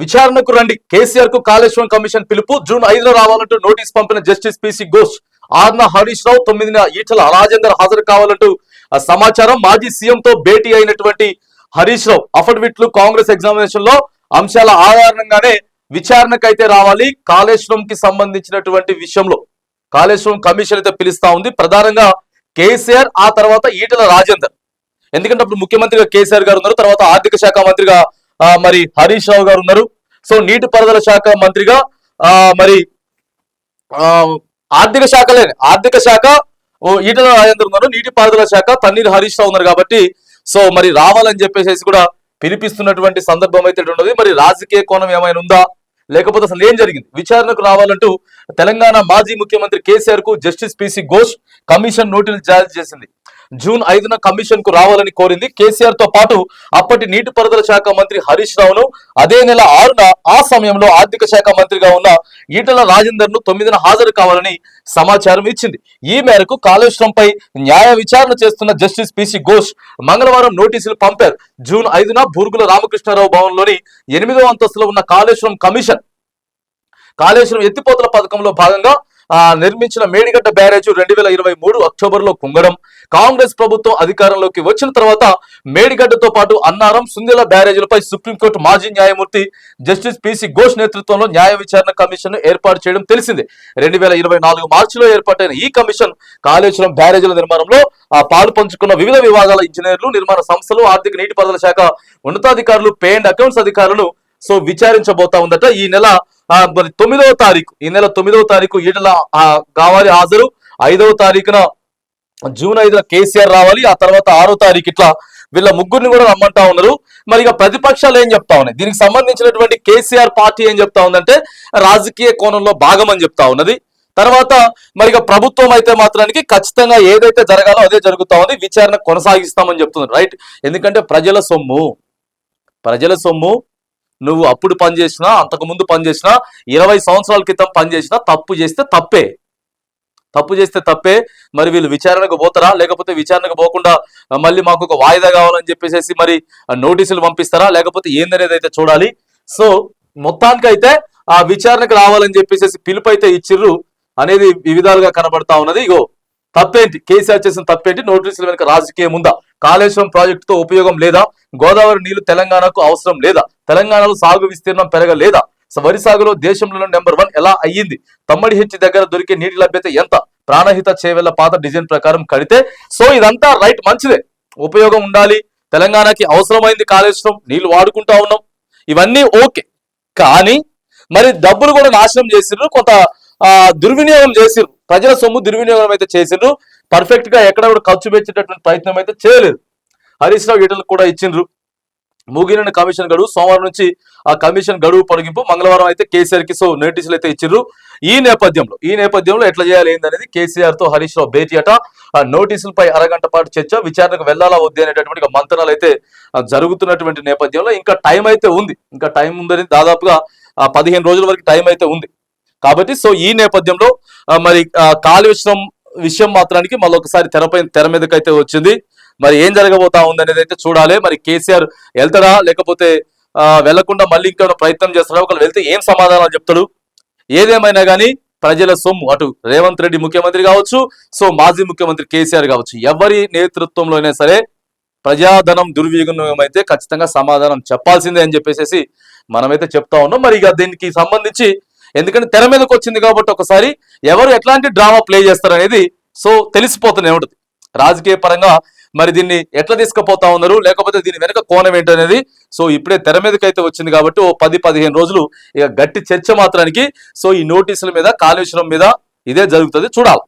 విచారణకు రండి. కేసీఆర్కు కాళేశ్వరం కమిషన్ పిలుపు జూన్ ఐదులో రావాలంటూ నోటీస్ పంపిన జస్టిస్ పిసి ఘోష్ ఆర్న హరీష్ రావు తొమ్మిదిన ఈటల రాజేందర్ హాజరు కావాలంటూ సమాచారం మాజీ సీఎం తో భేటీ అయినటువంటి హరీష్ రావు. అఫిడవిట్లు కాంగ్రెస్ ఎగ్జామినేషన్లో అంశాల ఆధారంగానే విచారణకైతే రావాలి కాళేశ్వరం కి సంబంధించినటువంటి విషయంలో. కాళేశ్వరం కమిషన్ అయితే పిలుస్తా ఉంది. ప్రధానంగా కేసీఆర్ ఆ తర్వాత ఈటల రాజేందర్. ఎందుకంటే అప్పుడు ముఖ్యమంత్రిగా కేసీఆర్ గారు ఉన్నారు తర్వాత ఆర్థిక శాఖ మంత్రిగా మరి హరీష్ రావు గారు ఉన్నారు. సో నీటిపారుదల శాఖ మంత్రిగా ఆ, మరి ఆర్థిక శాఖలే ఆర్థిక శాఖ ఓ ఈటల రాజేంద్ర ఉన్నారు. నీటిపారుదల శాఖ తన్నీరు హరీష్ రావు ఉన్నారు కాబట్టి సో మరి రావాలని చెప్పేసి కూడా పిలిపిస్తున్నటువంటి సందర్భం అయితే ఉన్నది మరి రాజకీయ కోణం ఏమైనా ఉందా? లేకపోతే అసలు ఏం జరిగింది? విచారణకు రావాలంటూ తెలంగాణ మాజీ ముఖ్యమంత్రి కేసీఆర్కు జస్టిస్ పిసి ఘోష్ కమిషన్ నోటీసులు జారీ చేసింది. జూన్ ఐదున కమిషన్కు రావాలని కోరింది కేసీఆర్తో పాటు అప్పటి నీటిపారుదల శాఖ మంత్రి హరీష్ రావును. అదే నెల ఆరున ఆ సమయంలో ఆర్థిక శాఖ మంత్రిగా ఉన్న ఈటల రాజేందర్ను తొమ్మిదిన హాజరు కావాలని సమాచారం ఇచ్చింది. ఈ మేరకు కాళేశ్వరంపై న్యాయ విచారణ చేస్తున్న జస్టిస్ పిసి ఘోష్ మంగళవారం నోటీసులు పంపారు. జూన్ ఐదున బూర్గుల రామకృష్ణారావు భవన్లోని ఎనిమిదో అంతస్తులో ఉన్న కాళేశ్వరం కమిషన్ కాళేశ్వరం ఎత్తిపోతల పథకంలో భాగంగా నిర్మించిన మేడిగడ్డ బ్యారేజ్ రెండు వేల ఇరవై మూడు అక్టోబర్లో కుంగడం కాంగ్రెస్ ప్రభుత్వం అధికారంలోకి వచ్చిన తర్వాత మేడిగడ్డతో పాటు అన్నారం సుందెల బ్యారేజీలపై సుప్రీంకోర్టు మాజీ న్యాయమూర్తి జస్టిస్ పిసి ఘోష్ నేతృత్వంలో న్యాయ విచారణ కమిషన్ ఏర్పాటు చేయడం తెలిసిందే. రెండు వేల ఇరవై నాలుగు మార్చిలో ఏర్పాటైన ఈ కమిషన్ కాళేశ్వరం బ్యారేజీల నిర్మాణంలో ఆ పాలు పంచుకున్న వివిధ విభాగాల ఇంజనీర్లు నిర్మాణ సంస్థలు ఆర్థిక నీటిపారుదల శాఖ ఉన్నతాధికారులు పే అండ్ అకౌంట్స్ అధికారులు సో విచారించబోతా ఉందట. ఈ నెల మరి తొమ్మిదవ తారీఖు ఈ నెల తొమ్మిదవ తారీఖు ఈటల కావాలి హాజరు. ఐదవ తారీఖున జూన్ ఐదున కేసీఆర్ రావాలి. ఆ తర్వాత ఆరో తారీఖు ఇట్లా వీళ్ళ ముగ్గురిని కూడా రమ్మంటా ఉన్నారు. మరి ఇక ప్రతిపక్షాలు ఏం చెప్తా ఉన్నాయి? దీనికి సంబంధించినటువంటి కేసీఆర్ పార్టీ ఏం చెప్తా ఉందంటే రాజకీయ కోణంలో భాగం అని చెప్తా ఉన్నది. తర్వాత మరి ఇక ప్రభుత్వం అయితే మాత్రానికి ఖచ్చితంగా ఏదైతే జరగాలో అదే జరుగుతా ఉంది. విచారణ కొనసాగిస్తామని చెప్తున్నారు. రైట్? ఎందుకంటే ప్రజల సొమ్ము. ప్రజల సొమ్ము. నువ్వు అప్పుడు పని చేసినా అంతకు ముందు ఇరవై సంవత్సరాల క్రితం పని చేసినా తప్పు చేస్తే తప్పే. తప్పు చేస్తే తప్పే. మరి వీళ్ళు విచారణకు పోతారా? లేకపోతే విచారణకు పోకుండా మళ్ళీ మాకు ఒక వాయిదా కావాలని చెప్పేసి మరి నోటీసులు పంపిస్తారా? లేకపోతే ఏందనేది అయితే చూడాలి. సో మొత్తానికి అయితే ఆ విచారణకు రావాలని చెప్పేసి పిలుపు అయితే ఇచ్చిర్రు అనేది వివిధాలుగా కనబడతా ఉన్నది. ఇగో తప్పేంటి? కేసీఆర్ చేసిన తప్పేంటి? నోటీసుల వెనుక రాజకీయం ఉందా? కాళేశ్వరం ప్రాజెక్టుతో ఉపయోగం లేదా? గోదావరి నీళ్ళు తెలంగాణకు అవసరం లేదా? తెలంగాణలో సాగు విస్తీర్ణం పెరగలేదా? వరి సాగులో దేశంలో నెంబర్ వన్ ఎలా అయ్యింది? తమ్మడి హెచ్చి దగ్గర దొరికే నీటి లభ్యత ఎంత? ప్రాణహిత చేవెళ్ళ పాత డిజైన్ ప్రకారం కడితే సో ఇదంతా రైట్ మంచిదే. ఉపయోగం ఉండాలి. తెలంగాణకి అవసరమైంది కాళేశ్వరం నీళ్ళు వాడుకుంటా ఉన్నాం. ఇవన్నీ ఓకే. కానీ మరి డబ్బులు కూడా నాశనం చేసిండ్రు కొంత దుర్వినియోగం చేసిండ్రు ప్రజల సొమ్ము దుర్వినియోగం అయితే చేసిండ్రు పర్ఫెక్ట్గా ఎక్కడ కూడా ఖర్చు పెట్టేటటువంటి ప్రయత్నం అయితే చేయలేదు. హరీష్ రావు ఈటలకు కూడా ఇచ్చిండ్రు. ముగిలిన కమిషన్ గడువు సోమవారం నుంచి ఆ కమిషన్ గడువు పొడిగింపు మంగళవారం అయితే కేసీఆర్కి సో నోటీసులు అయితే ఇచ్చిర్రు ఈ నేపథ్యంలో ఈ నేపథ్యంలో ఎట్లా చేయాలి ఏందనేది కేసీఆర్తో హరీష్ రావు భేటీ అట. ఆ నోటీసులపై అరగంట పాటు చర్చ విచారణకు వెళ్ళాలా వద్దు అనేటటువంటి మంతనాలు అయితే జరుగుతున్నటువంటి నేపథ్యంలో ఇంకా టైం అయితే ఉంది. ఇంకా టైం ఉందని దాదాపుగా పదిహేను రోజుల వరకు టైం అయితే ఉంది. కాబట్టి సో ఈ నేపథ్యంలో మరి ఆ, విషయం విషయం మాత్రానికి మళ్ళీ ఒకసారి తెరపై తెర మీదకైతే వచ్చింది. మరి ఏం జరగబోతా ఉంది అనేది అయితే చూడాలి. మరి కేసీఆర్ వెళ్తాడా? లేకపోతే ఆ, వెళ్ళకుండా మళ్ళీ ఇంకా ప్రయత్నం చేస్తాడా? ఒకళ్ళు వెళ్తే ఏం సమాధానాలు చెప్తాడు? ఏదేమైనా కానీ ప్రజల సొమ్ము అటు రేవంత్ రెడ్డి ముఖ్యమంత్రి కావచ్చు సో మాజీ ముఖ్యమంత్రి కేసీఆర్ కావచ్చు ఎవరి నేతృత్వంలో అయినా సరే ప్రజాధనం దుర్వినియోగం అయితే ఖచ్చితంగా సమాధానం చెప్పాల్సిందే అని చెప్పేసి మనమైతే చెప్తా ఉన్నాం. మరి ఇక దీనికి సంబంధించి ఎందుకంటే తెర మీదకి వచ్చింది కాబట్టి ఒకసారి ఎవరు ఎట్లాంటి డ్రామా ప్లే చేస్తారు అనేది సో తెలిసిపోతూనే ఉంటుంది. రాజకీయ పరంగా మరి దీన్ని ఎట్లా తీసుకుపోతా ఉన్నారు? లేకపోతే దీని వెనక కోణం ఏంటనేది? సో ఇప్పుడే తెర మీదకి అయితే వచ్చింది కాబట్టి ఓ పది పదిహేను రోజులు ఇక గట్టి చర్చ మాత్రానికి. సో ఈ నోటీసుల మీద కాళేశ్వరం మీద ఇదే జరుగుతుంది. చూడాలి.